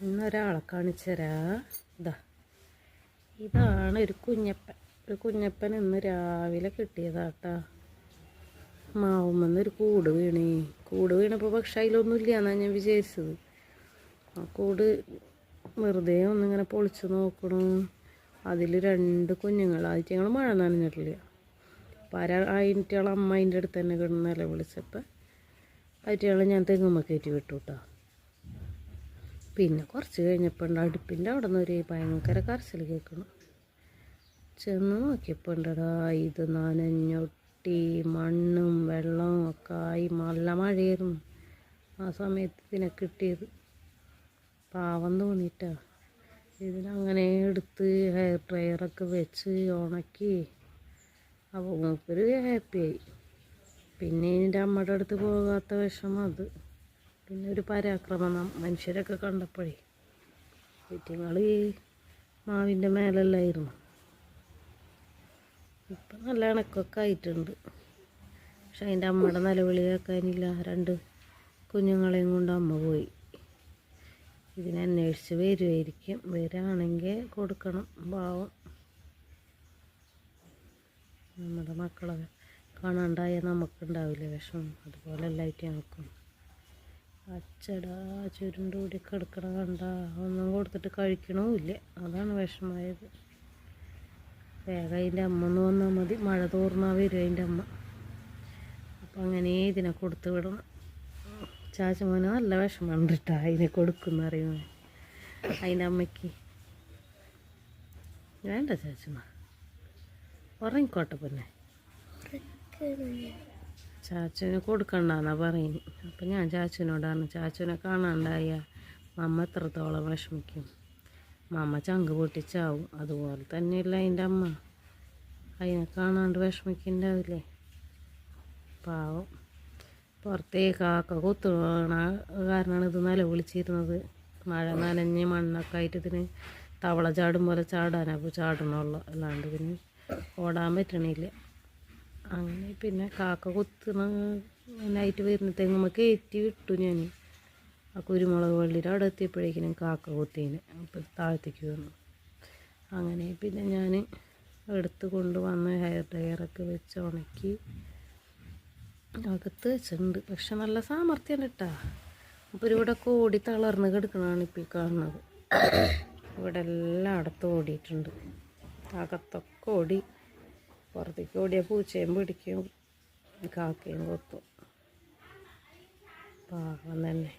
ഇന്നൊരാളെ കാണിച്ചരാ ഇതാ ഇതാണ് ഒരു കുഞ്ഞപ്പൻ. ഒരു കുഞ്ഞപ്പൻ ഇന്ന് രാവിലെ കിട്ടിയതാട്ടാ. മാവുമെന്ന് ഒരു കൂട് വീണേ. കൂട് വീണപ്പോൾ പക്ഷെ അതിലൊന്നുമില്ല എന്നാണ് ഞാൻ വിചാരിച്ചത്. ആ കൂട് വെറുതെ ഒന്നിങ്ങനെ പൊളിച്ച് നോക്കണു. അതിൽ രണ്ട് കുഞ്ഞുങ്ങൾ. ആദ്യങ്ങൾ മഴ നനഞ്ഞിട്ടില്ല. പര അതിന്റെ അമ്മ അതിന്റെ അടുത്ത് തന്നെ കിടന്ന് നില വിളിച്ചപ്പോൾ ആയിട്ടാൾ ഞാൻ തെങ്ങുമ്മ കയറ്റി വിട്ടു കേട്ടോ. പിന്നെ കുറച്ച് കഴിഞ്ഞപ്പോൾ ഉണ്ട് അടുപ്പിന്റെ അവിടെ നിന്ന് ഒരു ഭയങ്കര കരച്ചിൽ കേൾക്കണം. ചെന്ന് നോക്കിയപ്പോൾ ഉണ്ടടാ ഇത് നനഞ്ഞൊട്ടി മണ്ണും വെള്ളവും ഒക്കെ ആയി നല്ല മഴയായിരുന്നു. ആ സമയത്ത് ഇതിനെ കിട്ടിയത്. പാവം തോന്നിയിട്ടാ. ഇതിനങ്ങനെ എടുത്ത് ഹെയർ ഡ്രയറൊക്കെ വെച്ച് ഉണക്കി. അപ്പോൾ മൂപ്പര് ഹാപ്പിയായി പിന്നെ എന്റെ അമ്മയുടെ അടുത്ത് പോകാത്ത വിഷമം അത്. പിന്നെ ഒരു പരാക്രമം മനുഷ്യരൊക്കെ കണ്ടപ്പോഴേ വീറ്റുങ്ങൾ മാവിന്റെ മേലല്ലായിരുന്നു. ഇപ്പം നല്ല ഇണക്കൊക്കെ ആയിട്ടുണ്ട്. പക്ഷെ അതിന്റെ അമ്മയുടെ നിലവിളി കേൾക്കാനില്ല. രണ്ട് കുഞ്ഞുങ്ങളെയും കൊണ്ട് അമ്മ പോയി. ഇതിനെ അന്വേഷിച്ച് വരുമായിരിക്കും വരാണെങ്കിൽ കൊടുക്കണം. പാവം. നമ്മുടെ മക്കളെ കാണാണ്ടായ നമുക്കുണ്ടാവില്ല വിഷമം. അതുപോലെ എല്ലായിട്ട് ഞങ്ങൾക്കും. അച്ചടാ ചുരുണ്ടുകൂടി കിടക്കണ കണ്ട ഒന്നും കൊടുത്തിട്ട് കഴിക്കണമില്ല അതാണ് വിഷമമായത് വേഗം അതിന്റെ അമ്മ എന്ന് വന്നാൽ മതി. മഴ തോർന്നാൽ വരും അതിന്റെ അമ്മ. അപ്പം അങ്ങനെ ഇതിനെ കൊടുത്ത് വിടണം. ചാച്ചമോന് നല്ല വിഷമമുണ്ട് കേട്ടോ അതിനെ കൊടുക്കുന്ന അറിയുന്നത് അതിന്റെ അമ്മയ്ക്ക്. വേണ്ട ചാച്ചമ്മ. ഉറങ്ങിക്കോട്ടെ പിന്നെ. ചാച്ചുവിന് കൊടുക്കണ്ടെന്നാ പറയുന്നത് അപ്പം ഞാൻ ചാച്ചുവിനോടാണ് ചാച്ചുവിനെ കാണാണ്ടായ മമ്മ എത്രത്തോളം വിഷമിക്കും. മമ്മ ചങ്ക് പൊട്ടിച്ചാവും. അതുപോലെ തന്നെയല്ല അതിന്റെ അമ്മ. അതിനെ കാണാണ്ട് വിഷമിക്കണ്ടാവില്ലേ? പാവം. പുറത്തേ കാക്ക കൊത്തുകണ കാരണമാണ് ഇത് നില വിളിച്ചിരുന്നത്. മഴ നനഞ്ഞ് മണ്ണൊക്കെ ആയിട്ട് ഇതിന് തവള ചാടും പോലെ ചാടാനാ ചാടണുള്ളൂ. അല്ലാണ്ട് ഇതിന് ഓടാൻ പറ്റണില്ല. അങ്ങനെ പിന്നെ കാക്ക കുത്തുന്ന നൈറ്റ് വരുന്ന നമുക്ക് കയറ്റി വിട്ടു ഞാൻ ആ കുരുമുളക് വള്ളിയുടെ അവിടെ എത്തിയപ്പോഴേക്കിനും കാക്ക കുത്തിന്. അപ്പം താഴത്തേക്ക് വന്നു. അങ്ങനെ പിന്നെ ഞാൻ എടുത്ത് കൊണ്ടുവന്ന് ഹെയർ ഡ്രയറൊക്കെ വെച്ച് ഉണക്കി അകത്ത് വെച്ചിട്ടുണ്ട്. പക്ഷെ നല്ല സാമർഥ്യം കേട്ടാ. അപ്പോൾ ഇവിടെ ഓടി തളർന്ന് കിടക്കണതാണ് ഇപ്പോൾ ഈ കാണുന്നത്. ഇവിടെ എല്ലാം അടുത്ത് ഓടിയിട്ടുണ്ട്. അകത്തൊക്കെ ഓടി. പുറത്തേക്ക് ഓടിയ പൂച്ചയും പിടിക്കും കാക്കയും കൊത്തും. പാവം തന്നെ.